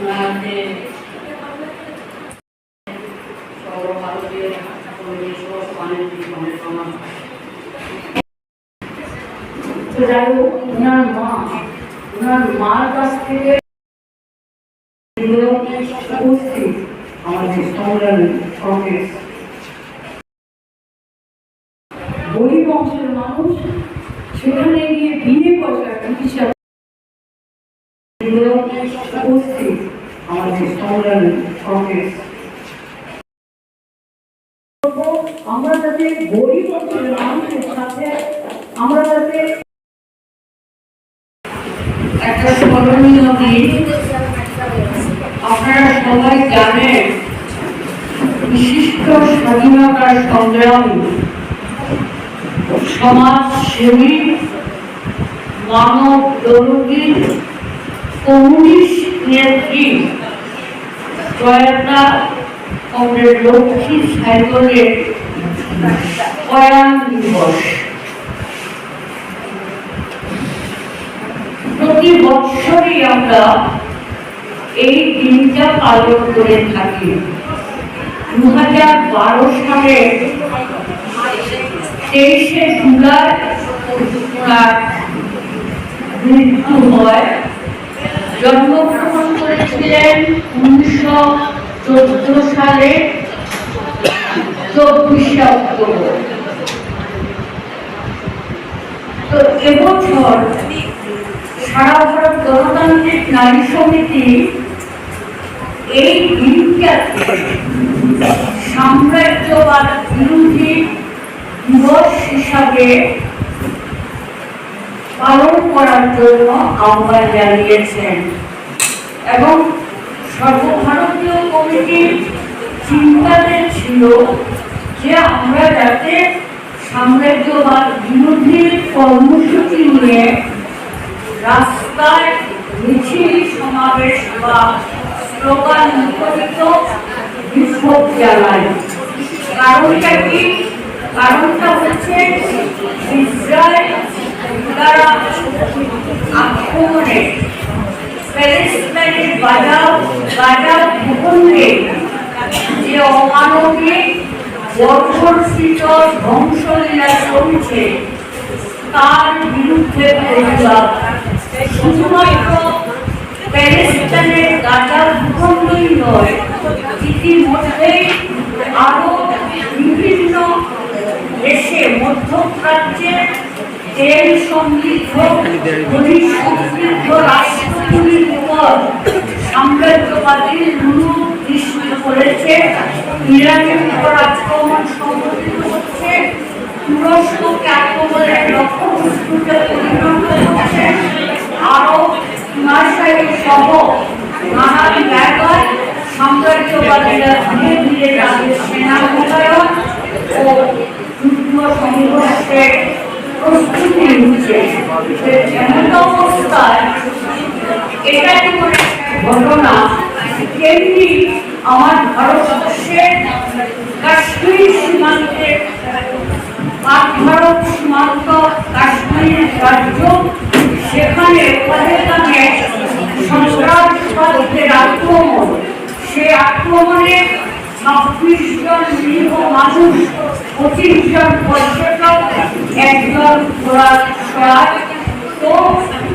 যে সর্বভারতীয় পরিবেশ ও বাণিজ্যিক গবেষণা তো যাই হোক ওনার মা ওনার মার কাছ থেকে এগুলো উপস্থিত আমাদের সংগ্রামী কংগ্রেস গরিব অংশের মানুষ সেখানে গিয়ে বিনে পয়সা চিকিৎসা এগুলো উপস্থিত আমাদের সংগ্রামী কংগ্রেস। আমরা যাতে গরিব মানুষের সাথে আমরা যাতে একটা স্মরণীয় দিন আপনারা সবাই জানেন বিশিষ্ট স্বাধীনতার সংগ্রামী সমাজ সেবী মানব দরদী কমিউনিস্ট নেত্রী প্রয়াতা কমরেড লক্ষ্মী সাইকেলের প্রয়াণ দিবস। প্রতি বছরই আমরা এই দিনটা পালন করে থাকি। দু হাজার বারো সালে তেইশে জুলাই মৃত্যু হয়। জন্মগ্রহণ করেছিলেন চোদ্দ সালে চব্বিশে অক্টোবর। তো এবছর সারা ভারত গণতান্ত্রিক নারী সমিতি এই দিনটাকে সাম্রাজ্যবাদ বিরোধী দিবস হিসাবে পালন করার জন্য আহ্বান জানিয়েছেন এবং সর্বভারতীয় কমিটির চিন্তাতে ছিল যে আমরা যাতে সাম্রাজ্যবাদ বিরোধী কর্মসূচি নিয়ে রাস্তায় মিছিল, সমাবেশ বা স্লোগান মুখরিত বিক্ষোভ জানায়। কারণটা কি? কারণটা হচ্ছে ইসরায়েল দ্বারা আক্রমণে প্যালেস্টাইনের বাজার বাজার ভূখণ্ডে যে অমানবিক বর্বরচিত ধ্বংসলীলা চলছে, তার বিরুদ্ধে প্রতিবাদ। শুধুমাত্র প্যালেস্টাইনের গাজা ভূখণ্ডই নয় ইতিমধ্যেই আরও বিভিন্ন দেশে, মধ্যপ্রাচ্যে তেল সমৃদ্ধ খনিজ সমৃদ্ধ রাষ্ট্রগুলির উপর সাম্রাজ্যবাদী লুলু দৃষ্টি করেছে। ইরানের উপর আক্রমণ সংঘটিত হচ্ছে। তুরস্ককে আক্রমণের লক্ষ্যবস্তুতে পরিণত হচ্ছে। আরও হিমাশয় সহ নানান জায়গায় সাম্রাজ্যবাদীরা ধীরে ধীরে তাদের সেনা মোতায়েন ও যুদ্ধ সংঘর্ষের প্রস্তুতি নিচ্ছে। অবস্থায় এটা একটা ঘটনা? তেমনি আমার ভারতবর্ষের কাশ্মীর সীমান্তে পাক ভারত সীমান্ত কাশ্মীর রাজ্য, সেখানে পহেলগামে সন্ত্রাসবাদীদের আক্রমণ। সে আক্রমণে ছাব্বিশ জন মানুষ, পঁচিশ পর্যটক, একজন তো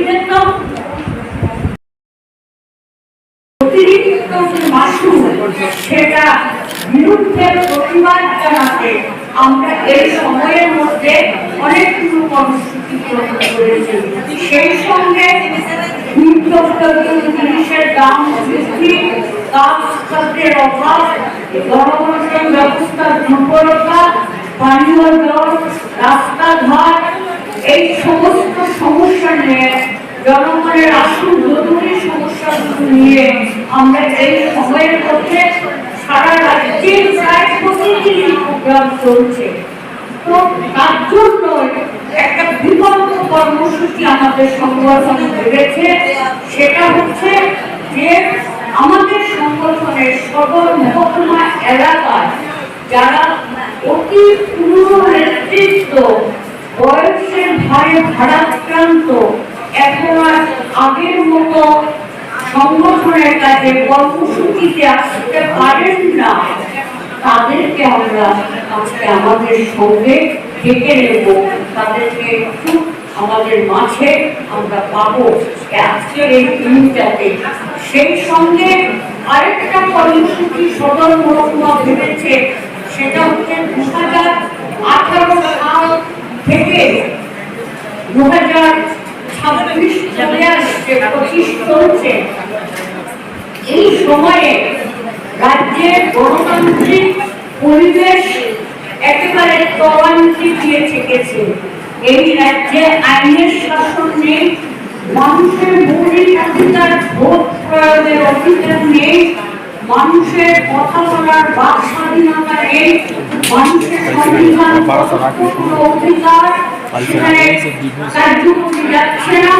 কি দেখলাম অতিরিক্ত যে মাসুল সেটা বিরুদ্ধে পানীয় জল রাস্তাঘাট এই সমস্ত সমস্যা নিয়ে, জনগণের আসল জরুরি সমস্যাগুলো নিয়ে আমরা এই সময়ের মধ্যে সারা রাজ্যে প্রায় প্রতিদিনই প্রোগ্রাম চলছে। তো তার জন্য একটা বিকল্প কর্মসূচি আমাদের সংগঠন ভেবেছে সেটা হচ্ছে যে আমাদের সংগঠনের সকল মহকুমা এলাকায় যারা অতি পুরনো নেতৃত্ব বয়সের ভারে ভারাক্রান্ত এখন আর আগের মতো সংগঠনের কাছে কর্মসূচিতে আসতে পারেন না। তাদেরকে আমরা আজকে আমাদের সঙ্গে ডেকে নেব। তাদেরকে একটু আমাদের মাঝে আমরা পাবো। আজকের এই দিনটাতে সেই সঙ্গে আরেকটা কর্মসূচি সদর মহকুমা ভেবেছে, সেটা হচ্ছে দু হাজার আঠারো দু হাজার ছাব্বিশ পঁচিশ চলছে। এই সময়ে রাজ্যের গণতান্ত্রিক পরিবেশ একেবারে তলানিতে ঠেকেছে এই রাজ্যে আইনের শাসন নেই মানুষের মৌলিক অধিকার ভোট প্রয়োগের অধিকার নেই মানুষের কথা বলার বাক স্বাধীনতা নেই মানুষের সংবিধান অধিকার যাচ্ছে না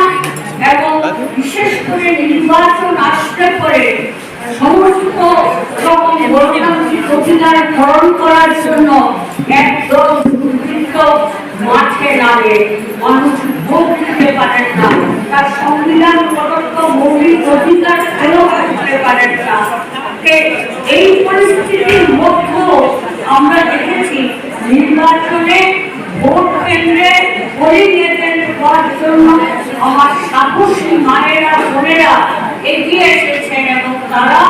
এবং বিশেষ করে নির্বাচন আসতে পরে সমস্ত রকম গণতান্ত্রিক অধিকার হরণ করার জন্য দুর্বৃত্ত মাঠে নামে মানুষ ভোট দিতে পারেন না তার সংবিধান প্রদত্ত মৌলিক অধিকার করতে পারেন না এই পরিস্থিতির মধ্যেও আমরা দেখেছি নির্বাচনে ভোট কেন্দ্রে আমার সাহসী মায়েরা, বোনেরা এগিয়ে এসেছেন এবং তারা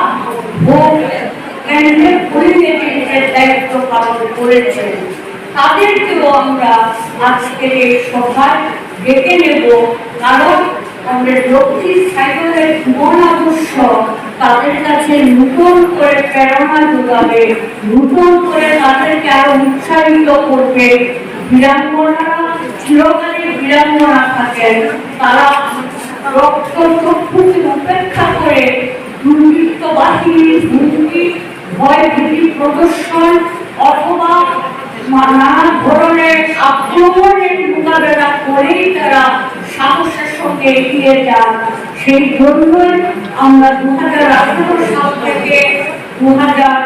ভোট কেন্দ্রে পোলিং এজেন্টের দায়িত্ব পালন করেছেন। তাদেরকেও আমরা আজকের এই সভায় ডেকে নেব, কারণ লক্ষ্মী সাইকেলের মন তাদের কাছে নতুন করে প্রেরণা যোগাবে, নতুন করে তাদেরকে আরও উৎসাহিত করবে। বীরাঙ্গনারা চিরকালই বীরাঙ্গনা থাকেন তারা রক্ত চক্ষুকে উপেক্ষা করে দুর্বৃত্ত বাহিনীর হুমকি ভয় ভীতি প্রদর্শন অথবা নানা ধরনের আক্রমণের মোকাবেলা করেই তারা সাহসের সঙ্গে এগিয়ে যান সেই জন্যই আমরা দু হাজার আঠারো সাল থেকে দু হাজার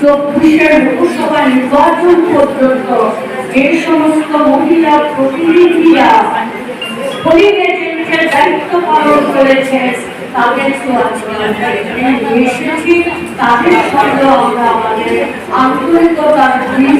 চব্বিশের লোকসভা নির্বাচন পর্যন্ত মহিলা প্রতিনিধিরা এজেন্টের দায়িত্ব পালন করেছেন তাদের তো আজকে এসেছি, তাদের আমরা আমাদের আন্তরিকতার দিক